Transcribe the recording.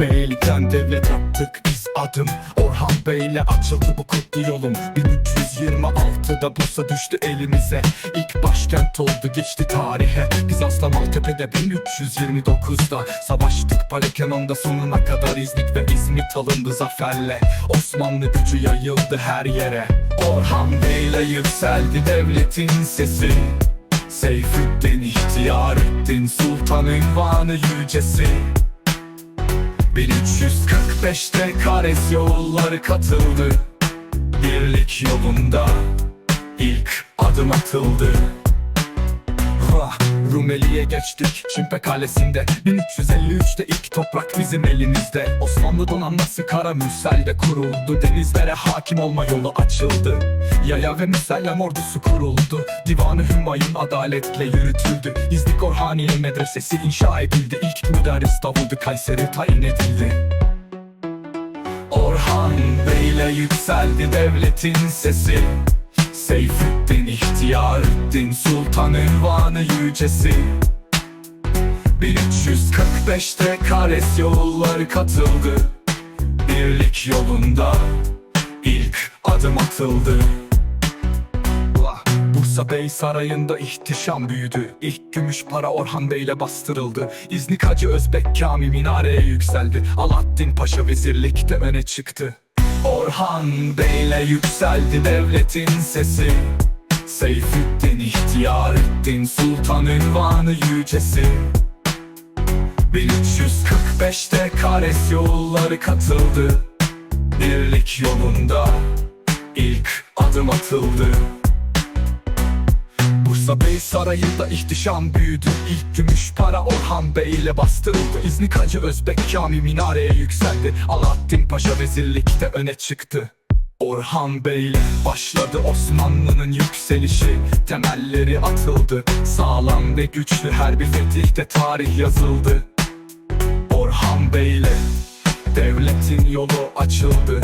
Beylikten devlet yaptık biz adım. Orhan Bey'le açıldı bu kutlu yolum 1326'da Bursa düştü elimize. İlk başkent oldu geçti tarihe. Biz Aslan Maltepe'de 1329'da Savaştık Palekeman'da sonuna kadar İznik ve İzmit alındı zaferle. Osmanlı gücü yayıldı her yere. Orhan Bey'le yükseldi devletin sesi. Seyfüddin İhtiyarüddin Sultan ünvanı yücesi 1345'te Kares yolları katıldı. Birlik yolunda ilk adım atıldı Rumeli'ye geçtik Çimpe Kalesi'nde 1353'te ilk toprak bizim elimizde. Osmanlı donanması Kara Müsel'de kuruldu. Denizlere hakim olma yolu açıldı. Yaya ve Müsellem ordusu kuruldu. Divanı Hümayun adaletle yürütüldü. İznik Orhaniye Medresesi inşa edildi. İlk müderris Davudi Kayseri tayin edildi. Orhan Bey'le yükseldi devletin sesi. Seyfüddin İhtiyarüddin Sultan ünvanı yücesi. 1345'te Kares yolları katıldı. Birlik yolunda ilk adım atıldı! Bursa Bey Sarayı'nda ihtişam büyüdü. İlk gümüş para Orhan Bey'le bastırıldı. İznik Hacı Özbek Kami minareye yükseldi. Alaaddin Paşa vezirlikte öne çıktı. Orhan Bey'le yükseldi devletin sesi. Seyfüddin İhtiyarüddin Sultan ünvanı yücesi. 1345'te Kares yolları katıldı. Birlik yolunda ilk adım atıldı. Bursa Bey Sarayı'nda ihtişam büyüdü. İlk gümüş para Orhan Bey ile bastırıldı. İznik Hacı Özbek Kami minareye yükseldi. Alaaddin Paşa vezirlikte öne çıktı Orhan Bey ile başladı Osmanlı'nın yükselişi. Temelleri atıldı Sağlam ve güçlü her bir fetihte tarih yazıldı. Orhan Bey ile devletin yolu açıldı